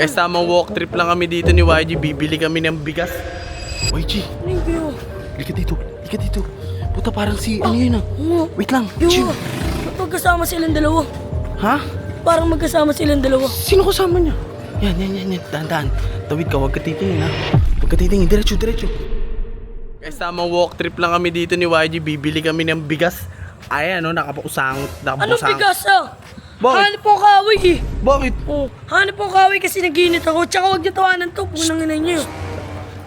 Guys, tamang walk trip lang kami dito ni YG. Bibili kami ng bigas. YG, Ano yung halika dito. Halika dito. Puta, parang si, ano yun ah. Wait lang. Yo, Chill. ba't magkasama silang dalawa? Ha? Parang magkasama silang dalawa. Sino kasama niya? Yan, yan, yan, yan. Dahan-dahan. Tawid ka, huwag ka titingin ha. Huwag ka titingin. Diretso, diretso. Guys, tamang walk trip lang kami dito ni YG. Bibili kami ng bigas. Ay, ano, nakapausangot. Anong Nakapausangot. bigas ah? Bakit? Hanip po kaaway eh. Bakit? Oh, hanip po kaaway kasi naginit ako. Tsaka huwag niyo tawanan to. Punang ina niyo.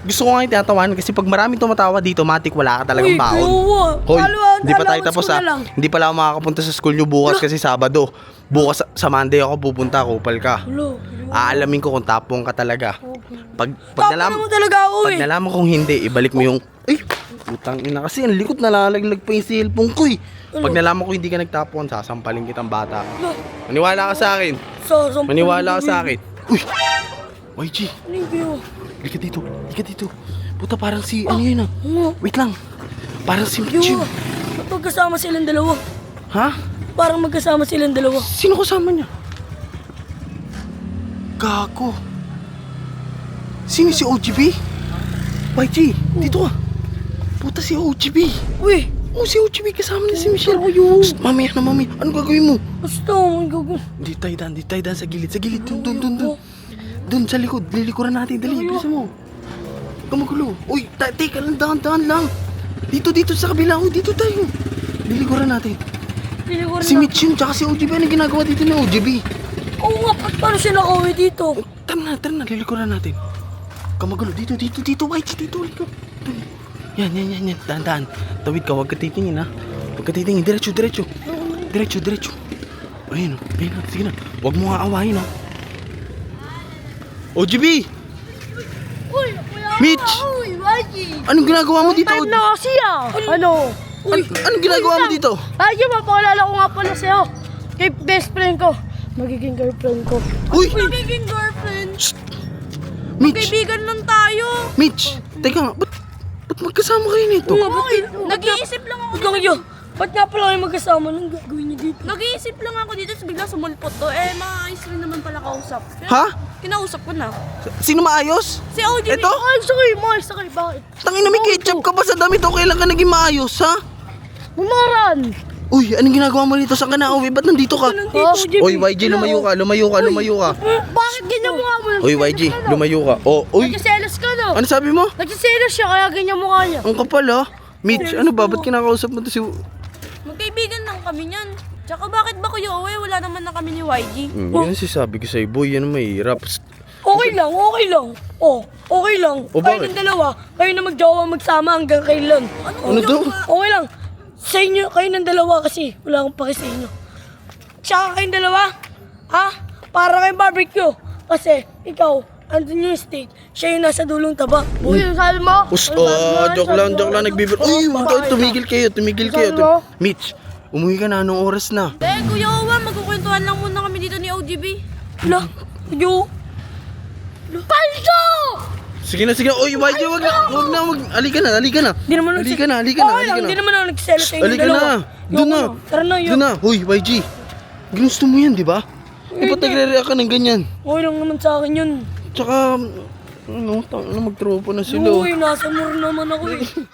Gusto ko nga yung tinatawanan kasi pag maraming tumatawa dito, matik wala ka talagang Uy, baon. Hoy, hindi pa tayo tapos ha. lang. Hindi pala ako makakapunta sa school nyo bukas kasi Sabado. Bukas sa- sa Monday ako pupunta, kupal ka. Hello. Aalamin ko kung tapong ka talaga. Pag, pag Tapos nalaman, mo talaga ako pag eh. nalaman kong hindi, ibalik mo yung... Ay, putang ina kasi ang likot nalalaglag pa yung cellphone ko eh. Pag Ano? nalaman ko hindi ka nagtapon, sasampalin kitang bata. Lo, Maniwala ka sa akin. So, Maniwala ka sa akin. Uy! YG, Ano yung halika dito. Halika dito. Puta, parang si... Ano yun ah? Oo. Wait lang. Parang si Jim. ba't magkasama silang dalawa? Ha? Parang magkasama silang dalawa. Sino kasama niya? Gago. Sino si OGB? YG, dito ka. Puta si OGB. Uy, Oh, si OGB kasama niya si Michelle. Shh, mamaya na mami. Ano gagawin mo? basta ang gago. Di tayo dan, di tayo dan sa gilid. Sa gilid, dun, dun, dun, dun. Dun, sa likod. Lilikuran natin. Dali, bilisan mo. Huwag ka magulo. Uy, ta- teka lang, dahan-dahan lang. Dito, dito, sa kabila. Uy, dito tayo. Lilikuran natin. Rin Si na- Mitch yun, tsaka si OGB. Ano ginagawa dito ni OGB? Oo nga, ba't paano siya nakauwi dito? Tara na, tara na, lilikuran natin. Kamagulo, dito, dito, dito, white, dito, dito. Dun. Yan, yan, yan, yan, dahan-dahan. Tawid ka, huwag ka titingin ha. Huwag ka titingin, diretso, diretso. Diretso, diretso. Ayun, ayun na, sige na. Huwag mo nga awayin ha. OGB! Uy, Mitch! Uy! Anong ginagawa mo dito? Time na kasi ah! Ano? An- anong ginagawa mo dito? Ay, yung mapakilala ko nga pala sa'yo. Kay best friend ko. Magiging girlfriend ko. Uy! Magiging girlfriend? Mitch! Kaibigan lang tayo. Mitch! Teka nga, ba't, ba't magkasama kayo nito? Oo nga, ba't? Nag-iisip lang ako. Huwag kayo. Ba't nga pala kayo magkasama? Anong gagawin niyo dito? Nag-iisip lang ako dito, tapos bigla sumulpot to. Eh, maayos rin naman pala kausap. Kaya, Ha? Kinausap ko na. Sino maayos? Si OG. Ito? Ay, sakay, maayos sakay. Bakit? Tangina may ketchup ka pa sa damit o kailan ka naging maayos, ha? Bumaran! Uy, anong ginagawa mo dito? Saan ka na uwi? Ba't nandito ka? Oh, Oy, YG, lumayo ka, lumayo ka, lumayo ka. Bakit ganyan mukha mo? Oy, YG, lumayo ka. Oh, uy, Nagsiselos ka no? Ano sabi mo? Nagsiselos siya, kaya ganyan mukha niya. Ang kapal, ha? Mitch, ano ba? Ba't kinakausap mo to si... Magkaibigan lang kami niyan. Tsaka bakit ba kuya Uwe, wala naman na kami ni YG? Hmm, yan si sabi ko sa'yo, boy, yan ang mahirap. Okay lang, okay lang. Oh, okay lang. O, kayo bakit? ng dalawa, kayo na magjowa magsama hanggang kailan. Ano daw? Okay lang. Sa inyo, kayo ng dalawa kasi wala akong paki sa inyo. Tsaka kayong dalawa, ha? Para kayong barbecue. Kasi ikaw, andun yung steak, siya yung nasa dulong taba. Uy, sabi mo? Us, oh, joke lang, joke lang, nagbibir. Uy, huwag kayo, tumigil kayo, tumigil kayo. Sabi mo? Mitch, umuwi ka na, anong oras na? Eh, Kuya Uwe, magkukwentuhan lang muna kami dito ni OGB. Hala, yo. Paldo! Sige na, sige na. Uy, YG, wag na, wag na, wag. Halika na, halika na. Di naman Halika na, halika na, Okay halika na. di naman ako nagselo sa inyo Halika dalawa. na. Doon na. Yoko Tara na, yo. Doon na. Uy, YG. Ginusto mo yan, di ba? Eh, ba't nagre-react ka ng ganyan? Okay lang naman sa akin yun. Tsaka, ano, tang, ano, magtropa na sila. Uy, nasa mur naman ako eh.